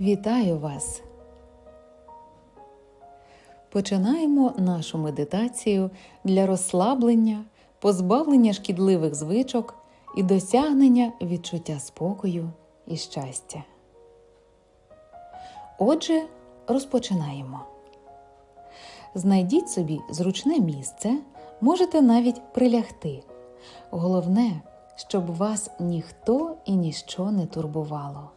Вітаю вас! Починаємо нашу медитацію для розслаблення, позбавлення шкідливих звичок і досягнення відчуття спокою і щастя. Отже, розпочинаємо. Знайдіть собі зручне місце, можете навіть прилягти. Головне, щоб вас ніхто і ніщо не турбувало.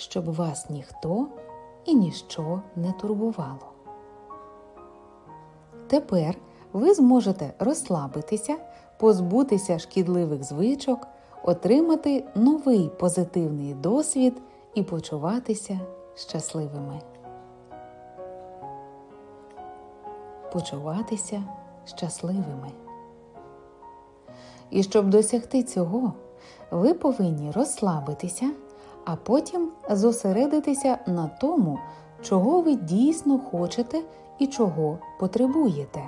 Щоб вас ніхто і ніщо не турбувало. Тепер ви зможете розслабитися, позбутися шкідливих звичок, отримати новий позитивний досвід і почуватися щасливими. Почуватися щасливими. І щоб досягти цього, ви повинні розслабитися, а потім зосередитися на тому, чого ви дійсно хочете і чого потребуєте.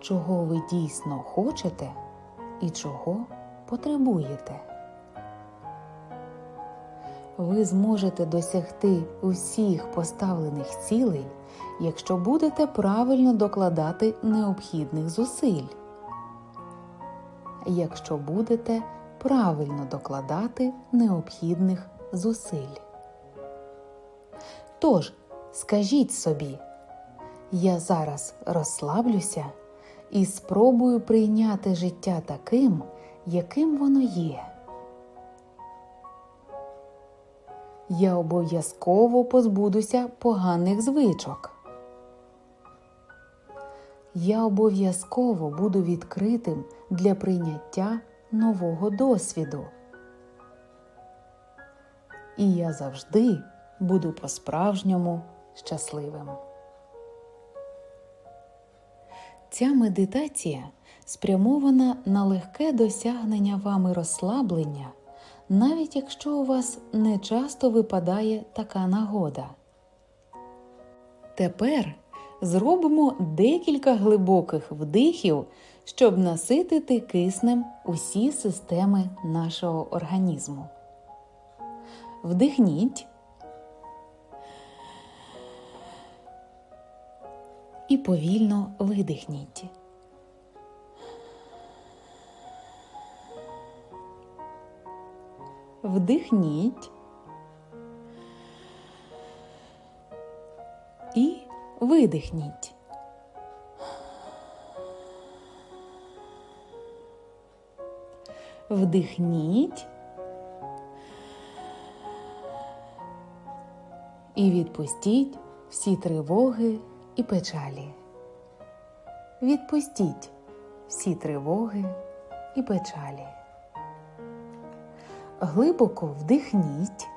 Чого ви дійсно хочете і чого потребуєте. Ви зможете досягти усіх поставлених цілей, якщо будете правильно докладати необхідних зусиль якщо будете правильно докладати необхідних зусиль. Тож, скажіть собі, я зараз розслаблюся і спробую прийняти життя таким, яким воно є. Я обов'язково позбудуся поганих звичок. Я обов'язково буду відкритим для прийняття нового досвіду. І я завжди буду по-справжньому щасливим. Ця медитація спрямована на легке досягнення вами розслаблення, навіть якщо у вас не часто випадає така нагода. Тепер зробимо декілька глибоких вдихів, щоб наситити киснем усі системи нашого організму. Вдихніть і повільно видихніть. Вдихніть і видихніть. Вдихніть і відпустіть всі тривоги і печалі. Відпустіть всі тривоги і печалі. Глибоко вдихніть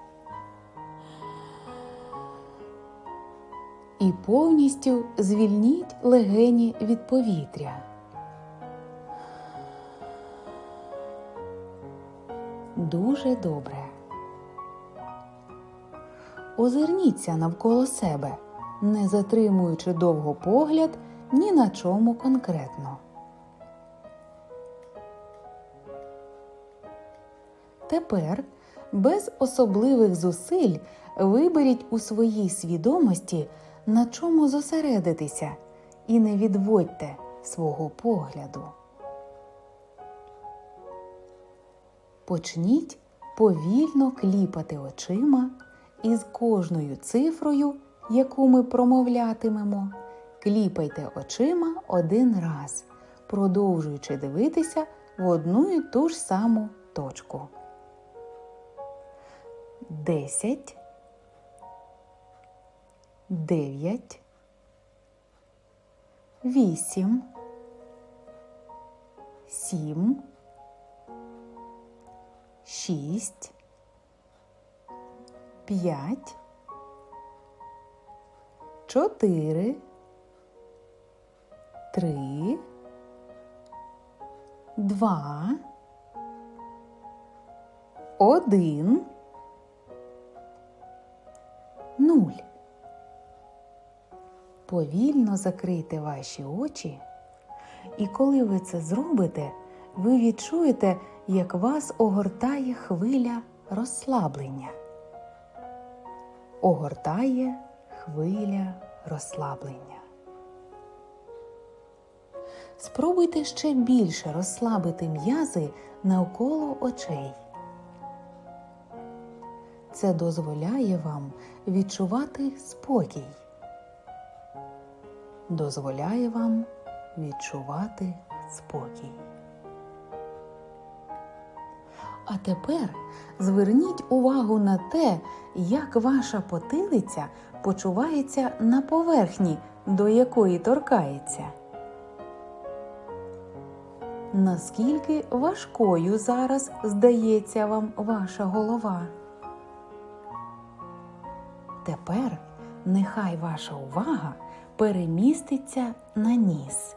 і повністю звільніть легені від повітря. Дуже добре. Озирніться навколо себе, не затримуючи довго погляд ні на чому конкретно. Тепер без особливих зусиль виберіть у своїй свідомості, на чому зосередитися, і не відводьте свого погляду. Почніть повільно кліпати очима і з кожною цифрою, яку ми промовлятимемо, кліпайте очима один раз, продовжуючи дивитися в одну і ту ж саму точку. Десять, дев'ять, вісім, сім шість, п'ять, чотири, три, два, один, нуль. Повільно закрийте ваші очі, і коли ви це зробите, ви відчуєте, як вас огортає хвиля розслаблення. огортає хвиля розслаблення. Спробуйте ще більше розслабити м'язи навколо очей. Це дозволяє вам відчувати спокій. Дозволяє вам відчувати спокій. А тепер зверніть увагу на те, як ваша потилиця почувається на поверхні, до якої торкається. Наскільки важкою зараз здається вам ваша голова? Тепер нехай ваша увага переміститься на ніс.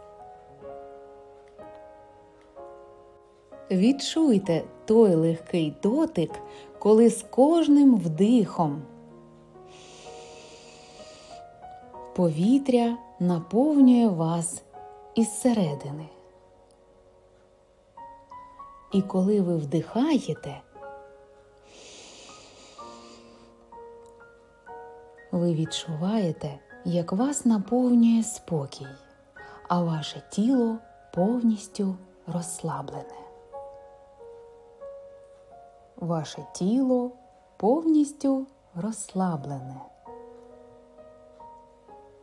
Відчуйте той легкий дотик, коли з кожним вдихом повітря наповнює вас із середини. І коли ви вдихаєте, ви відчуваєте, як вас наповнює спокій, а ваше тіло повністю розслаблене. Ваше тіло повністю розслаблене.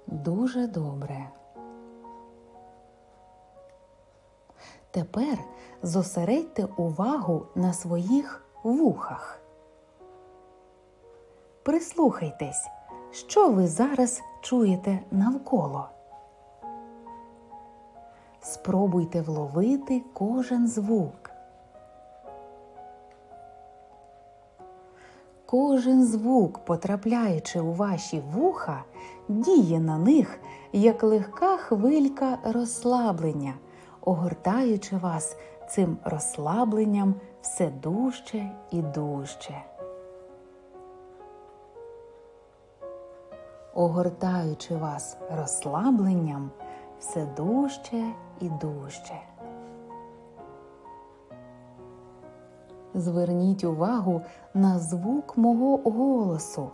Дуже добре. Тепер зосередьте увагу на своїх вухах. Прислухайтесь, що ви зараз чуєте навколо. Спробуйте вловити кожен звук. Кожен звук, потрапляючи у ваші вуха, діє на них як легка хвилька розслаблення, огортаючи вас цим розслабленням все дужче і дужче. Огортаючи вас розслабленням все дужче і дужче. Зверніть увагу на звук мого голосу,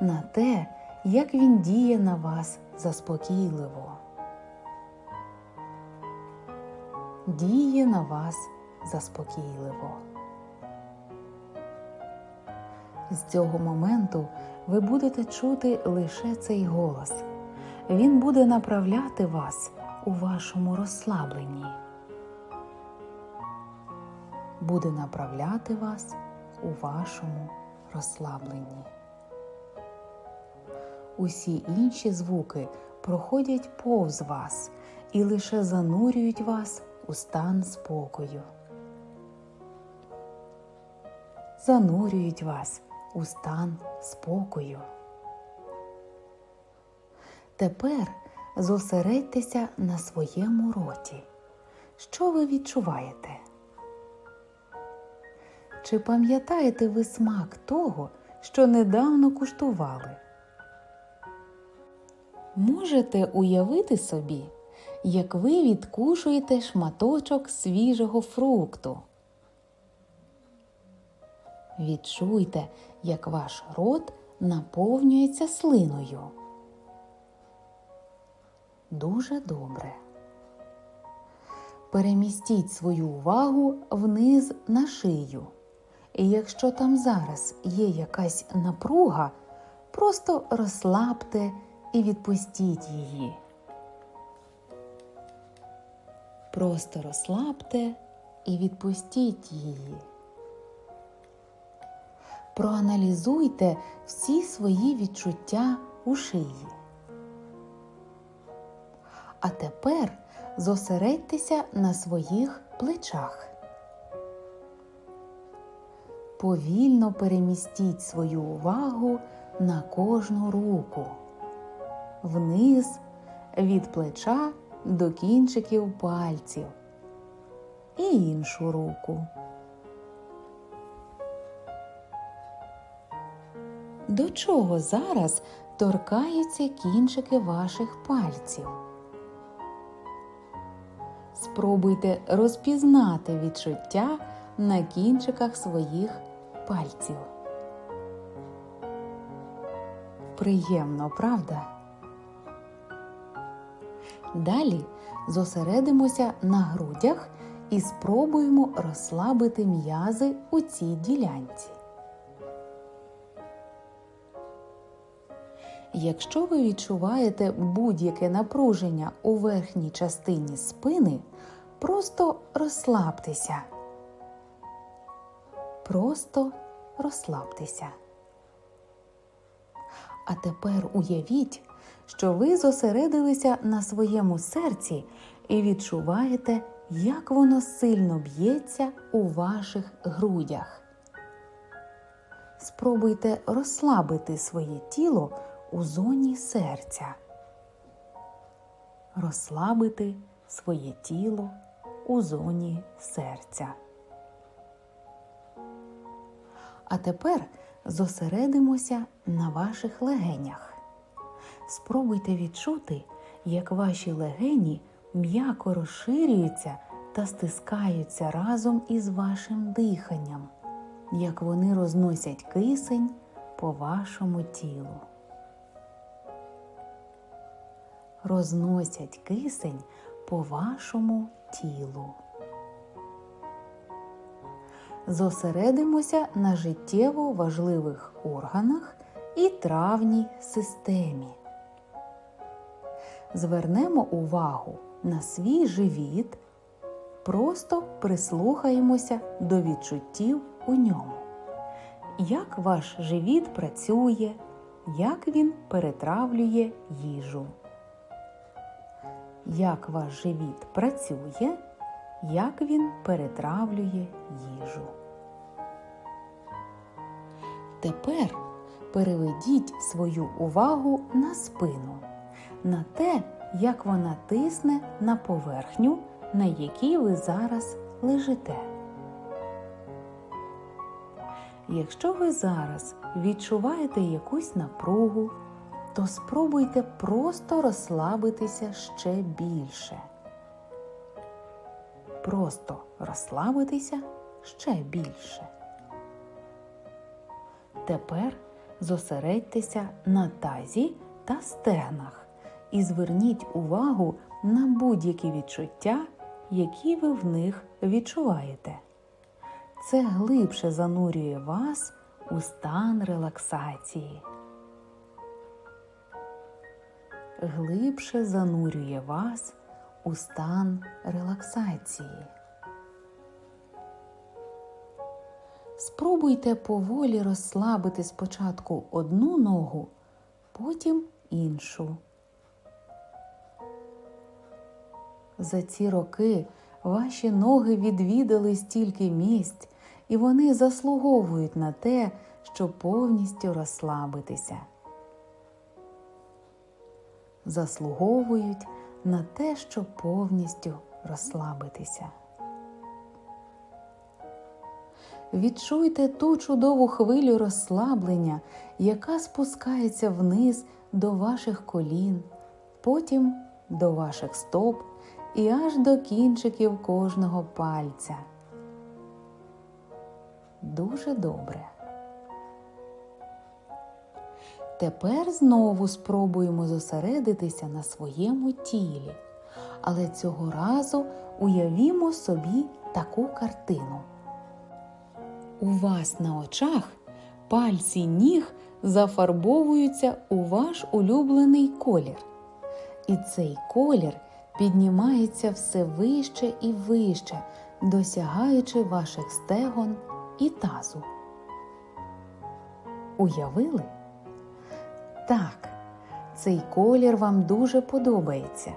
на те, як він діє на вас заспокійливо. Діє на вас заспокійливо. З цього моменту ви будете чути лише цей голос. Він буде направляти вас у вашому розслабленні буде направляти вас у вашому розслабленні. Усі інші звуки проходять повз вас і лише занурюють вас у стан спокою. Занурюють вас у стан спокою. Тепер зосередьтеся на своєму роті. Що ви відчуваєте? Чи пам'ятаєте ви смак того, що недавно куштували? Можете уявити собі, як ви відкушуєте шматочок свіжого фрукту. Відчуйте, як ваш рот наповнюється слиною. Дуже добре. Перемістіть свою увагу вниз на шию. І якщо там зараз є якась напруга, просто розслабте і відпустіть її. Просто розслабте і відпустіть її. Проаналізуйте всі свої відчуття у шиї. А тепер зосередьтеся на своїх плечах. Повільно перемістіть свою увагу на кожну руку, вниз від плеча до кінчиків пальців і іншу руку. До чого зараз торкаються кінчики ваших пальців? Спробуйте розпізнати відчуття на кінчиках своїх пальців. Приємно, правда? Далі зосередимося на грудях і спробуємо розслабити м'язи у цій ділянці. Якщо ви відчуваєте будь-яке напруження у верхній частині спини, просто розслабтеся. Просто розслабтеся. А тепер уявіть, що ви зосередилися на своєму серці і відчуваєте, як воно сильно б'ється у ваших грудях. Спробуйте розслабити своє тіло у зоні серця. Розслабити своє тіло у зоні серця. А тепер зосередимося на ваших легенях. Спробуйте відчути, як ваші легені м'яко розширюються та стискаються разом із вашим диханням, як вони розносять кисень по вашому тілу. Розносять кисень по вашому тілу. Зосередимося на життєво важливих органах і травній системі. Звернемо увагу на свій живіт, просто прислухаємося до відчуттів у ньому. Як ваш живіт працює, як він перетравлює їжу. Як ваш живіт працює, як він перетравлює їжу. Тепер переведіть свою увагу на спину, на те, як вона тисне на поверхню, на якій ви зараз лежите. Якщо ви зараз відчуваєте якусь напругу, то спробуйте просто розслабитися ще більше. Просто розслабитися ще більше. Тепер зосередьтеся на тазі та стегнах і зверніть увагу на будь-які відчуття, які ви в них відчуваєте. Це глибше занурює вас у стан релаксації. Глибше занурює вас у стан релаксації. Спробуйте поволі розслабити спочатку одну ногу, потім іншу. За ці роки ваші ноги відвідали стільки місць, і вони заслуговують на те, щоб повністю розслабитися. Заслуговують на те, щоб повністю розслабитися. Відчуйте ту чудову хвилю розслаблення, яка спускається вниз до ваших колін, потім до ваших стоп і аж до кінчиків кожного пальця. Дуже добре. Тепер знову спробуємо зосередитися на своєму тілі, але цього разу уявімо собі таку картину. У вас на очах пальці ніг зафарбовуються у ваш улюблений колір. І цей колір піднімається все вище і вище, досягаючи ваших стегон і тазу. Уявили? Так, цей колір вам дуже подобається.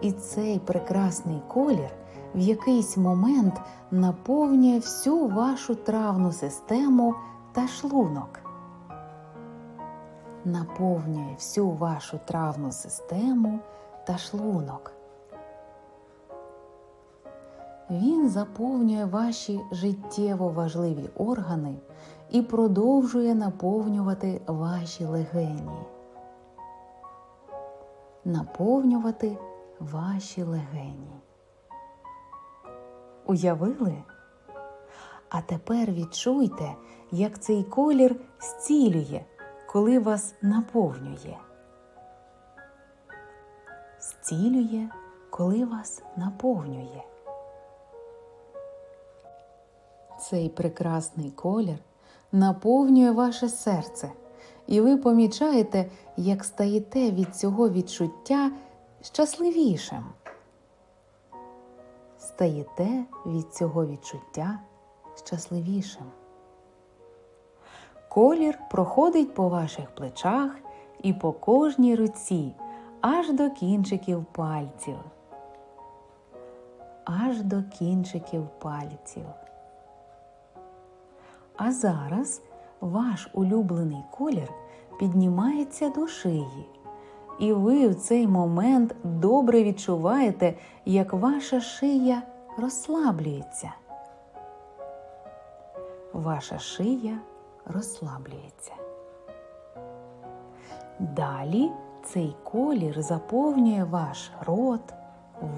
І цей прекрасний колір в якийсь момент наповнює всю вашу травну систему та шлунок. Наповнює всю вашу травну систему та шлунок. Він заповнює ваші життєво важливі органи і продовжує наповнювати ваші легені. Наповнювати ваші легені. Уявили? А тепер відчуйте, як цей колір зцілює, коли вас наповнює, зцілює, коли вас наповнює. Цей прекрасний колір наповнює ваше серце, і ви помічаєте, як стаєте від цього відчуття щасливішим. Стаєте від цього відчуття щасливішим. Колір проходить по ваших плечах і по кожній руці, аж до кінчиків пальців. Аж до кінчиків пальців. А зараз ваш улюблений колір піднімається до шиї, і ви в цей момент добре відчуваєте, як ваша шия розслаблюється. Ваша шия розслаблюється. Далі цей колір заповнює ваш рот,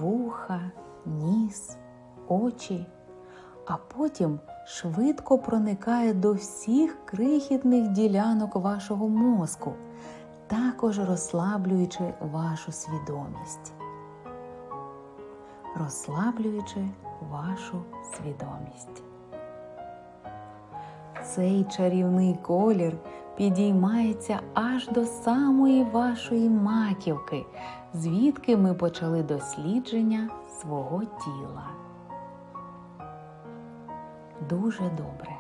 вуха, ніс, очі, а потім швидко проникає до всіх крихітних ділянок вашого мозку, також розслаблюючи вашу свідомість. Розслаблюючи вашу свідомість. Цей чарівний колір підіймається аж до самої вашої маківки, звідки ми почали дослідження свого тіла. Дуже добре.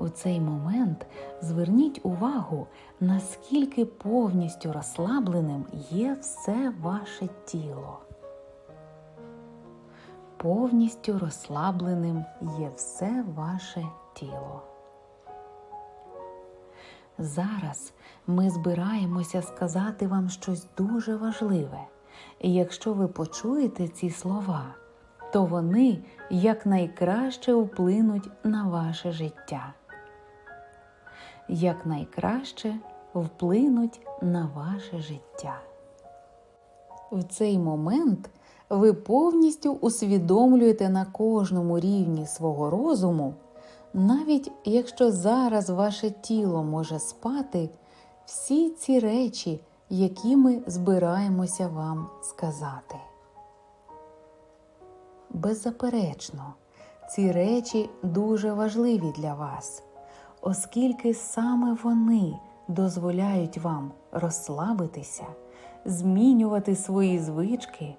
У цей момент зверніть увагу, наскільки повністю розслабленим є все ваше тіло. Повністю розслабленим є все ваше тіло. Зараз ми збираємося сказати вам щось дуже важливе, і якщо ви почуєте ці слова, то вони якнайкраще вплинуть на ваше життя. Якнайкраще вплинуть на ваше життя. В цей момент ви повністю усвідомлюєте на кожному рівні свого розуму, навіть якщо зараз ваше тіло може спати, всі ці речі, які ми збираємося вам сказати. Беззаперечно, ці речі дуже важливі для вас, оскільки саме вони дозволяють вам розслабитися, змінювати свої звички,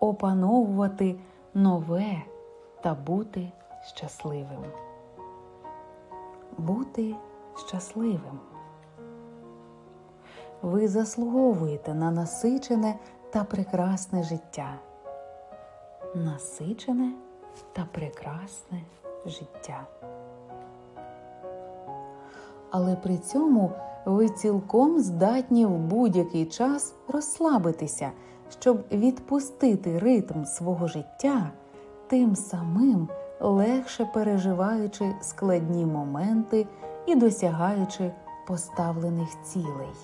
опановувати нове та бути щасливим. Бути щасливим. Ви заслуговуєте на насичене та прекрасне життя насичене та прекрасне життя. Але при цьому ви цілком здатні в будь-який час розслабитися, щоб відпустити ритм свого життя, тим самим легше переживаючи складні моменти і досягаючи поставлених цілей.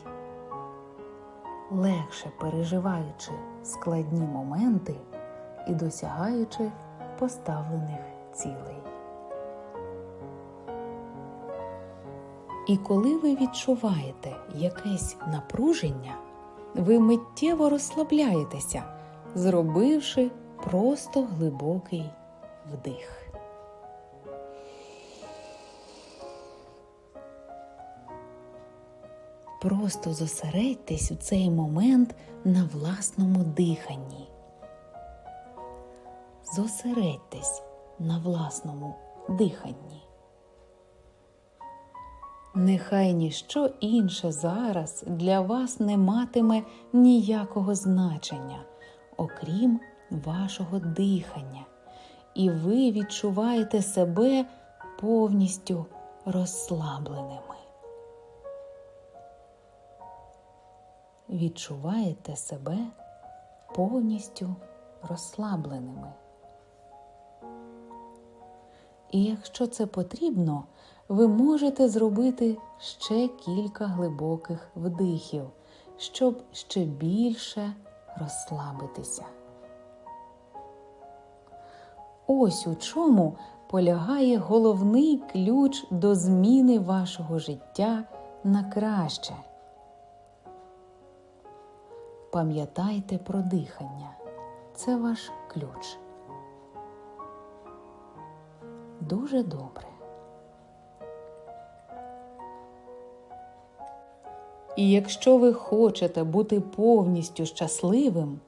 Легше переживаючи складні моменти і досягаючи поставлених цілей. І коли ви відчуваєте якесь напруження, ви миттєво розслабляєтеся, зробивши просто глибокий вдих. Просто зосередьтесь у цей момент на власному диханні. Зосередьтесь на власному диханні. Нехай ніщо інше зараз для вас не матиме ніякого значення, окрім вашого дихання, і ви відчуваєте себе повністю розслабленими. Відчуваєте себе повністю розслабленими. І якщо це потрібно, ви можете зробити ще кілька глибоких вдихів, щоб ще більше розслабитися. Ось у чому полягає головний ключ до зміни вашого життя на краще. Пам'ятайте про дихання. Це ваш ключ. Дуже добре. І якщо ви хочете бути повністю щасливим,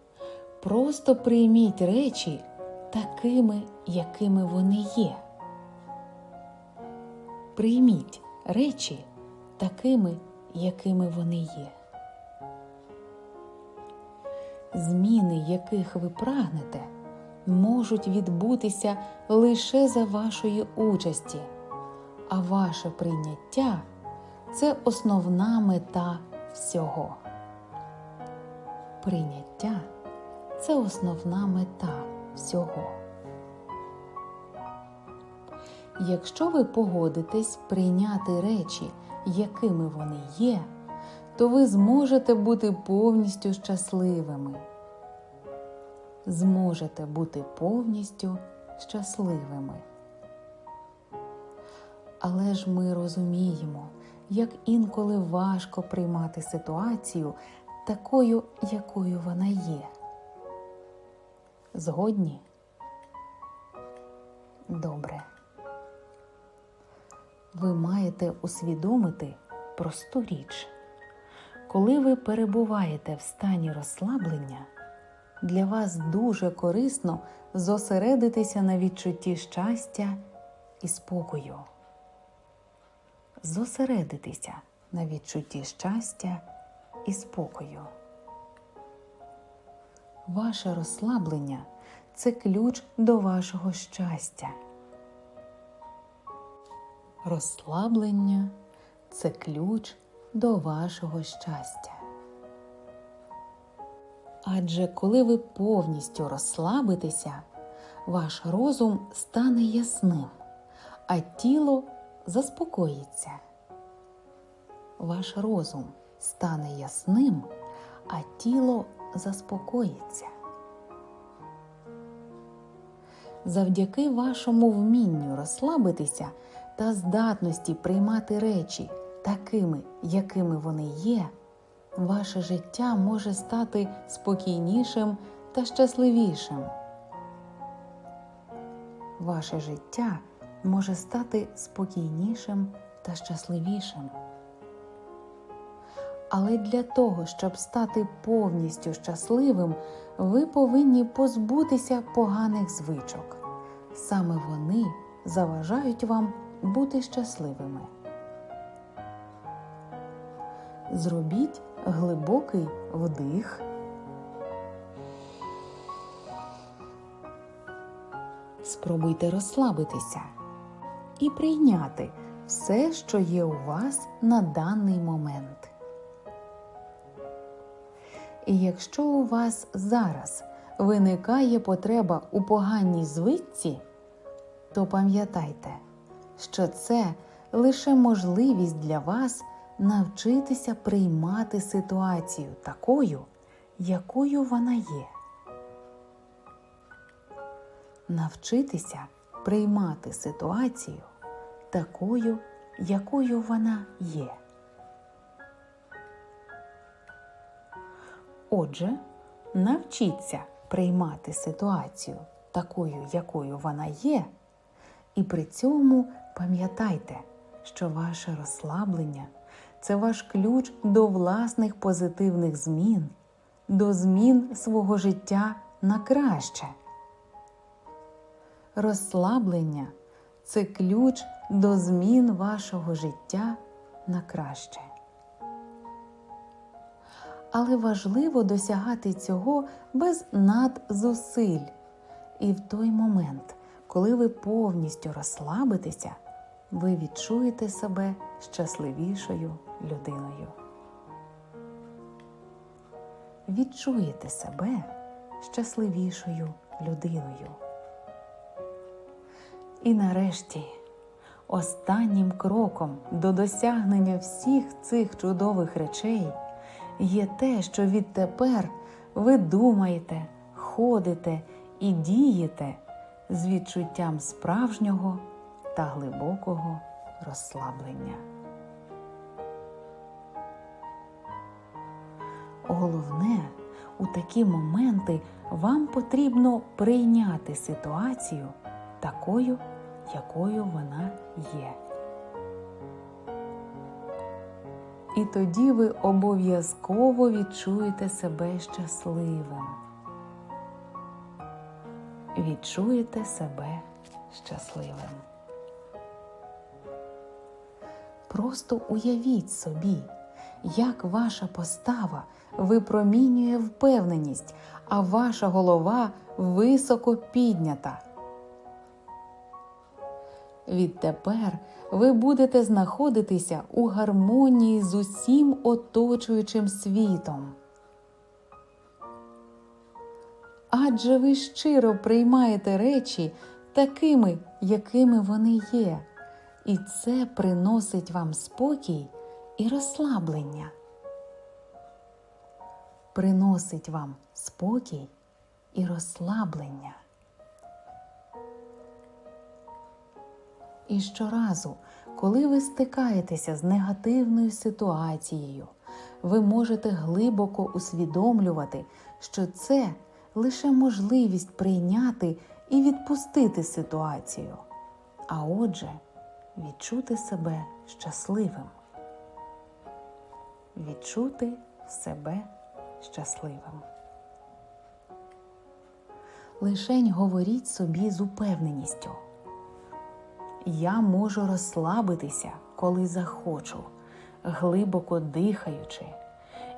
просто прийміть речі такими, якими вони є. Прийміть речі такими, якими вони є. Зміни, яких ви прагнете, можуть відбутися лише за вашої участі, а ваше прийняття це основна мета всього. Прийняття це основна мета всього. Якщо ви погодитесь прийняти речі, якими вони є, то ви зможете бути повністю щасливими. Зможете бути повністю щасливими. Але ж ми розуміємо, як інколи важко приймати ситуацію такою, якою вона є. Згодні? Добре. Ви маєте усвідомити просту річ. Коли ви перебуваєте в стані розслаблення, для вас дуже корисно зосередитися на відчутті щастя і спокою. Зосередитися на відчутті щастя і спокою. Ваше розслаблення це ключ до вашого щастя. Розслаблення це ключ до вашого щастя. Адже коли ви повністю розслабитеся, ваш розум стане ясним, а тіло заспокоїться. Ваш розум стане ясним, а тіло заспокоїться. Завдяки вашому вмінню розслабитися та здатності приймати речі такими, якими вони є, ваше життя може стати спокійнішим та щасливішим. Ваше життя може стати спокійнішим та щасливішим. Але для того, щоб стати повністю щасливим, ви повинні позбутися поганих звичок. Саме вони заважають вам бути щасливими. Зробіть глибокий вдих. Спробуйте розслабитися і прийняти все, що є у вас на даний момент. І якщо у вас зараз виникає потреба у поганій звичці, то пам'ятайте, що це лише можливість для вас навчитися приймати ситуацію такою, якою вона є. Навчитися приймати ситуацію такою, якою вона є. Отже, навчіться приймати ситуацію такою, якою вона є, і при цьому пам'ятайте, що ваше розслаблення це ваш ключ до власних позитивних змін, до змін свого життя на краще. Розслаблення це ключ до змін вашого життя на краще. Але важливо досягати цього без надзусиль. І в той момент, коли ви повністю розслабитеся, ви відчуєте себе щасливішою людиною. Відчуєте себе щасливішою людиною. І нарешті, останнім кроком до досягнення всіх цих чудових речей є те, що відтепер ви думаєте, ходите і дієте з відчуттям справжнього та глибокого розслаблення. Головне, у такі моменти вам потрібно прийняти ситуацію такою, якою вона є. І тоді ви обов'язково відчуєте себе щасливим. Відчуєте себе щасливим. Просто уявіть собі, як ваша постава випромінює впевненість, а ваша голова високо піднята. Відтепер ви будете знаходитися у гармонії з усім оточуючим світом. Адже ви щиро приймаєте речі такими, якими вони є, і це приносить вам спокій і розслаблення. Приносить вам спокій і розслаблення. І щоразу, коли ви стикаєтеся з негативною ситуацією, ви можете глибоко усвідомлювати, що це лише можливість прийняти і відпустити ситуацію, а отже, відчути себе щасливим. Відчути себе щасливим. Лишень говоріть собі з упевненістю. Я можу розслабитися, коли захочу, глибоко дихаючи,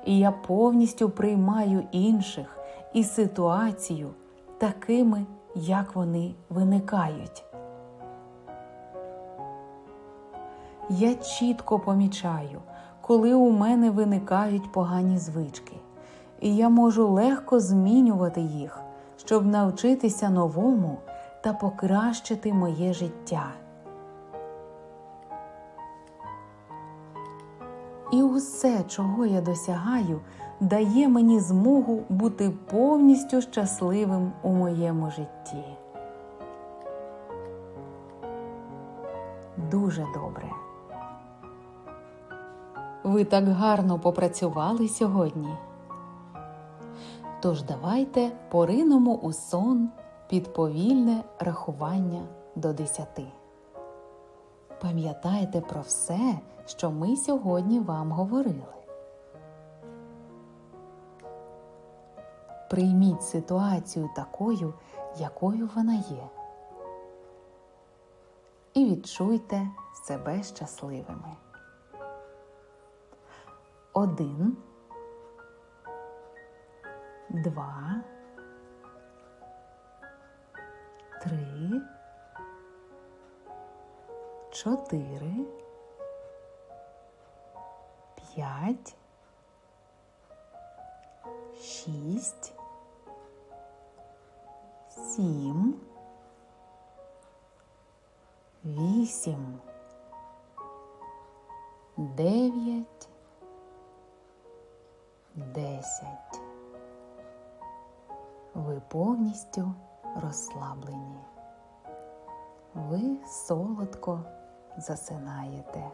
і я повністю приймаю інших і ситуацію такими, як вони виникають. Я чітко помічаю, коли у мене виникають погані звички, і я можу легко змінювати їх, щоб навчитися новому та покращити моє життя. І усе, чого я досягаю, дає мені змогу бути повністю щасливим у моєму житті. Дуже добре. Ви так гарно попрацювали сьогодні. Тож давайте поринемо у сон під повільне рахування до десяти. Пам'ятайте про все, що ми сьогодні вам говорили. Прийміть ситуацію такою, якою вона є. І відчуйте себе щасливими. Один, два, три, чотири, п'ять, шість, сім, вісім, дев'ять, десять. Ви повністю розслаблені. Ви солодко засинаєте.